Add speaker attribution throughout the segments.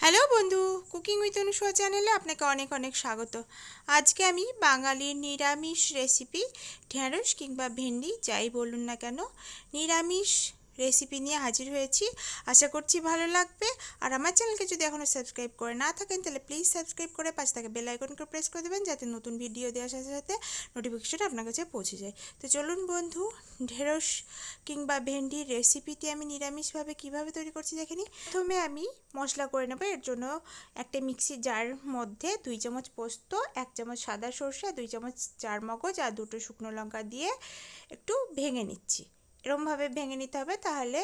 Speaker 1: Hello বন্ধু cooking with Anusuya চ্যানেলে আপনাকে অনেক অনেক স্বাগত। আজকে আমি বাঙালির নিরামিষ রেসিপি ঢেঁড়স কিংবা ভেন্ডি, যাই বলুন না কেন, নিরামিষ রেসিপি নিয়ে হাজির হয়েছি। আশা করছি ভালো লাগবে। আর আমার চ্যানেলকে যদি এখনও সাবস্ক্রাইব করে না থাকেন, তাহলে প্লিজ সাবস্ক্রাইব করে পাশে থাকে বেল আইকনকে প্রেস করে দেবেন, যাতে নতুন ভিডিও দেওয়ার সাথে সাথে নোটিফিকেশন আপনার কাছে পৌঁছে যায়। তো চলুন বন্ধু, ঢেঁড়স কিংবা ভেন্ডির রেসিপিটি আমি নিরামিষভাবে কীভাবে তৈরি করছি দেখে নিই। প্রথমে আমি মশলা করে নেব। এর জন্য একটা মিক্সি জার মধ্যে দুই চামচ পোস্ত, এক চামচ সাদা সর্ষে, দুই চামচ চার মগজ আর দুটো শুকনো লঙ্কা দিয়ে একটু ভেঙে নিচ্ছি। এরমভাবে ভেঙে নিতে হবে তাহলে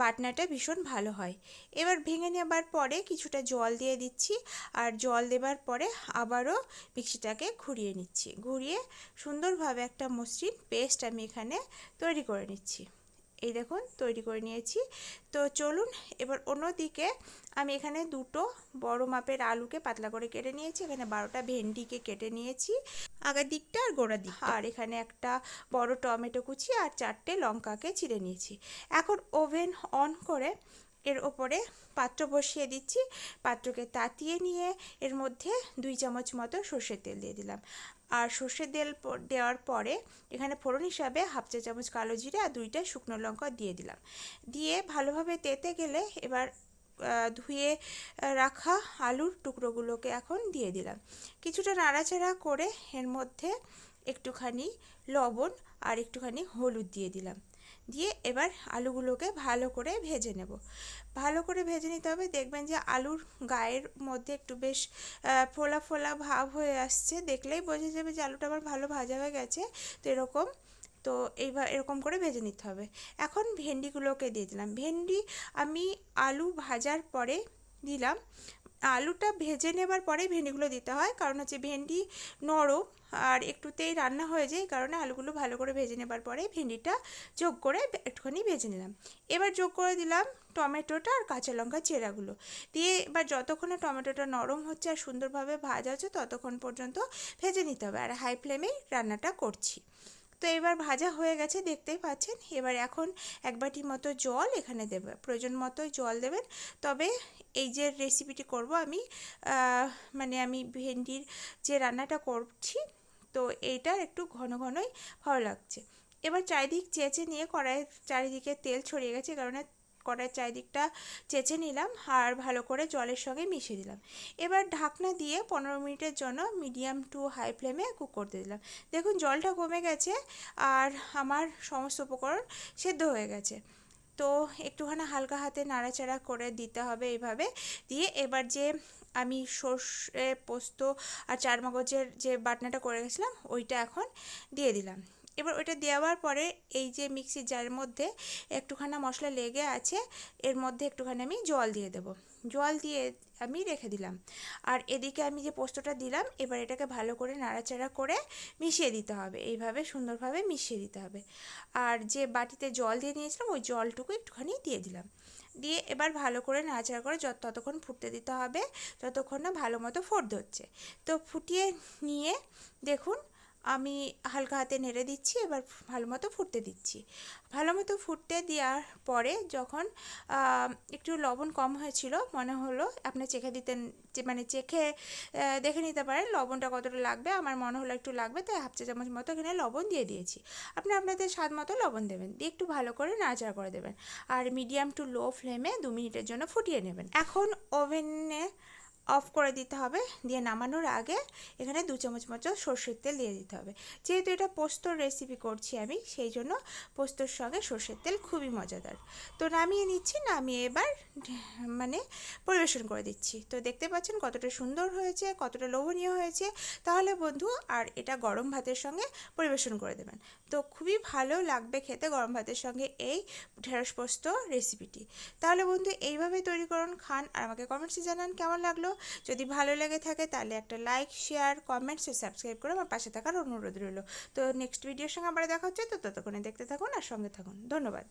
Speaker 1: বাটনাটা ভীষণ ভালো হয়। এবার ভেঙে নেবার পরে কিছুটা জল দিয়ে দিচ্ছি আর জল দেবার পরে আবারও মিক্সিটাকে ঘুরিয়ে নিচ্ছি। ঘুরিয়ে সুন্দরভাবে একটা মসৃণ পেস্ট আমি এখানে তৈরি করে নিচ্ছি। এই দেখুন, তৈরি করে নিয়েছি। তো চলুন, এবার অন্যদিকে আমি এখানে দুটো বড় মাপের আলুকে পাতলা করে কেটে নিয়েছি। এখানে বারোটা ভেন্ডিকে কেটে নিয়েছি। আগের দিকটা আর গোড়া দিক আর এখানে একটা বড় টমেটো কুচি আর চারটে লঙ্কাকে ছিঁড়ে নিয়েছি। এখন ওভেন অন করে এর ওপরে পাত্র বসিয়ে দিচ্ছি। পাত্রকে তাতিয়ে নিয়ে এর মধ্যে দুই চামচ মতো সর্ষের তেল দিয়ে দিলাম। আর সর্ষের তেল দেওয়ার পরে এখানে ফোড়ন হিসাবে হাফ চা চামচ কালো জিরে আর দুইটা শুকনো লঙ্কা দিয়ে দিলাম। দিয়ে ভালোভাবে তেতে গেলে এবার ধুয়ে রাখা আলুর টুকরোগুলোকে এখন দিয়ে দিলাম। কিছুটা নাড়াচাড়া করে এর মধ্যে একটুখানি লবণ আর একটুখানি হলুদ দিয়ে দিলাম। দিয়ে এবার আলুগুলোকে ভালো করে ভেজে নেব। ভালো করে ভেজে নিতে হবে। দেখবেন যে আলুর গায়ের মধ্যে একটু বেশ ফোলা ফোলা ভাব হয়ে আসছে। দেখলেই বোঝা যাবে যে আলুটা আবার ভালো ভাজা হয়ে গেছে। তো এরকম, তো এইবার এরকম করে ভেজে নিতে হবে। এখন ভেন্ডিগুলোকে দিয়ে দিলাম। ভেন্ডি আমি আলু ভাজার পরে দিলাম। আলুটা ভেজে নেবার পরে ভেন্ডিগুলো দিতে হয়, কারণ হচ্ছে ভেন্ডি নরম আর একটুতেই রান্না হয়ে যায় কারণে আলুগুলো ভালো করে ভেজে নেবার পরে ভেন্ডিটা যোগ করে একটুখানি ভেজে নিলাম। এবার যোগ করে দিলাম টমেটোটা আর কাঁচা লঙ্কা চেরাগুলো। দিয়ে এবার যতক্ষণে টমেটোটা নরম হচ্ছে আর সুন্দরভাবে ভাজা হচ্ছে, ততক্ষণ পর্যন্ত ভেজে নিতে হবে আর হাই ফ্লেমেই রান্নাটা করছি। তো এবার ভাজা হয়ে গেছে, দেখতেই পাচ্ছেন। এবার এখন এক বাটি মতো জল এখানে দেবে, প্রয়োজন মতো জল দেবেন। তবে এই যে রেসিপিটি করব আমি মানে আমি ভেন্ডির যে রান্নাটা করছি, তো এইটা একটু ঘন ঘনই ভালো লাগছে। এবার চারিদিক চেঁচে নিয়ে কড়াইয়ের চারিদিকে তেল ছড়িয়ে গেছে, কারণে কড়াইয়ের চারিদিকটা চেঁচে নিলাম আর ভালো করে জলের সঙ্গে মিশিয়ে দিলাম। এবার ঢাকনা দিয়ে পনেরো মিনিটের জন্য মিডিয়াম টু হাই ফ্লেমে কুক করতে দিলাম। দেখুন, জলটা কমে গেছে আর আমার সমস্ত উপকরণ সেদ্ধ হয়ে গেছে। তো একটুখানি হালকা হাতে নাড়াচাড়া করে দিতে হবে এইভাবে। দিয়ে এবার যে আমি সর্ষে, পোস্ত আর চার মগজের যে বাটনাটা করে গেছিলাম ওইটা এখন দিয়ে দিলাম। এবার ওটা দেওয়ার পরে এই যে মিক্সি জারের মধ্যে একটুখানা মশলা লেগে আছে, এর মধ্যে একটুখানি আমি জল দিয়ে দেব। জল দিয়ে আমি রেখে দিলাম। আর এদিকে আমি যে পোস্তটা দিলাম, এবার এটাকে ভালো করে নাড়াচাড়া করে মিশিয়ে দিতে হবে। এইভাবে সুন্দরভাবে মিশিয়ে দিতে হবে। আর যে বাটিতে জল দিয়ে নিয়েছিলাম, ওই জলটুকু একটুখানি দিয়ে দিলাম। দিয়ে এবার ভালো করে নাড়াচাড়া করে যত ততক্ষণ ফুটতে দিতে হবে যতক্ষণ না ভালো মতো ফোট ধরছে। তো ফুটিয়ে নিয়ে দেখুন আমি হালকা হাতে নেড়ে দিচ্ছি, এবার ভালো মতো ফুটতে দিচ্ছি। ভালো মতো ফুটতে দেওয়ার পরে যখন একটু লবণ কম হয়েছিল, মনে হলো আপনি চেখে দিতেন মানে চেখে দেখে নিতে পারেন লবণটা কতটা লাগবে, আমার মনে হলো একটু লাগবে, তাই হাফ চা চামচ মতো এখানে লবণ দিয়ে দিয়েছি। আপনি আপনাদের স্বাদ মতো লবণ দেবেন, দিয়ে একটু ভালো করে নাড়াচাড়া করে দেবেন। আর মিডিয়াম টু লো ফ্লেমে দু মিনিটের জন্য ফুটিয়ে নেবেন। এখন ওভেনে অফ করে দিতে হবে। দিয়ে নামানোর আগে এখানে দু চামচ মতো সর্ষের তেল দিয়ে দিতে হবে। যেহেতু এটা পোস্তর রেসিপি করছি আমি, সেই জন্য পোস্তর সঙ্গে সর্ষের তেল খুবই মজাদার। তো নামিয়ে নিচ্ছি, নামিয়ে এবার মানে পরিবেশন করে দিচ্ছি। তো দেখতে পাচ্ছেন কতটা সুন্দর হয়েছে, কতটা লোভনীয় হয়েছে। তাহলে বন্ধু, আর এটা গরম ভাতের সঙ্গে পরিবেশন করে দেবেন। তো খুবই ভালো লাগবে খেতে গরম ভাতের সঙ্গে এই ঢেঁড়স পোস্ত রেসিপিটি তাহলে বন্ধু, এইভাবে তৈরি করুন, খান, আর আমাকে কমেন্টসে জানান কেমন লাগল। যদি ভালো লেগে থাকে তাহলে একটা লাইক শেয়ার কমেন্টস সাবস্ক্রাইব করে আমার পাশে থাকার অনুরোধ রইল। তো নেক্সট ভিডিওর সঙ্গে আবার দেখা হচ্ছে, তো ততক্ষণে দেখতে থাকুন আর সঙ্গে থাকুন। ধন্যবাদ।